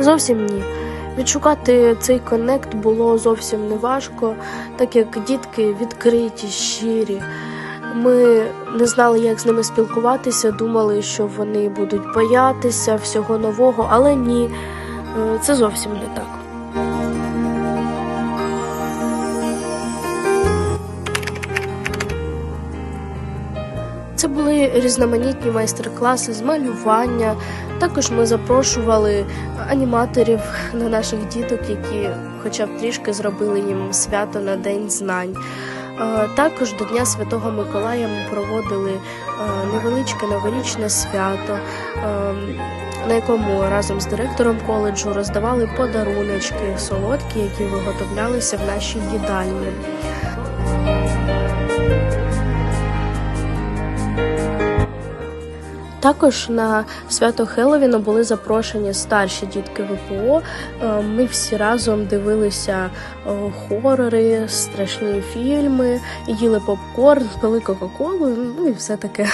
Зовсім ні. Відшукати цей коннект було зовсім не важко, так як дітки відкриті, щирі. Ми не знали, як з ними спілкуватися, думали, що вони будуть боятися всього нового, але ні, е, це зовсім не так. Це були різноманітні майстер-класи з малювання. Також ми запрошували аніматорів на наших діток, які хоча б трішки зробили їм свято на День знань. Е, Також до Дня Святого Миколая ми проводили е, невеличке новорічне свято, е, на якому разом з директором коледжу роздавали подаруночки солодкі, які виготовлялися в нашій їдальні. Також на свято Хеловіна були запрошені старші дітки ВПО. Е, Ми всі разом дивилися е, хорори, страшні фільми, їли попкорн, пили Кока-Колу, ну і все таке.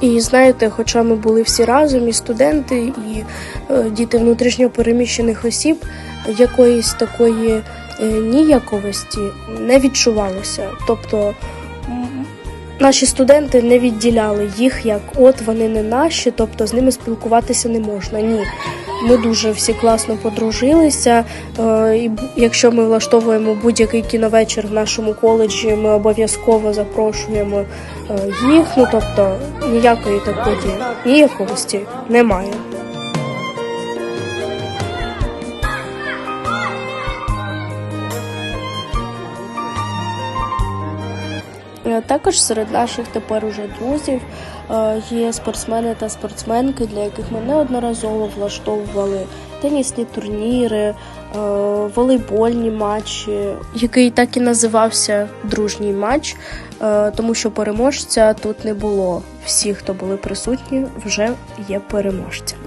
І знаєте, хоча ми були всі разом, і студенти, і е, діти внутрішньо переміщених осіб, якоїсь такої е, ніяковості не відчувалося. Тобто наші студенти не відділяли їх як от вони не наші, тобто з ними спілкуватися не можна. Ні. Ми дуже всі класно подружилися. е, І якщо ми влаштовуємо будь-який кіновечір в нашому коледжі, ми обов'язково запрошуємо е, їх. Ну тобто ніякої такої ніяковості немає. Також серед наших тепер уже друзів е, є спортсмени та спортсменки, для яких ми неодноразово влаштовували тенісні турніри, е, волейбольні матчі, який так і називався дружній матч, е, тому що переможця тут не було. Всі, хто були присутні, вже є переможцями.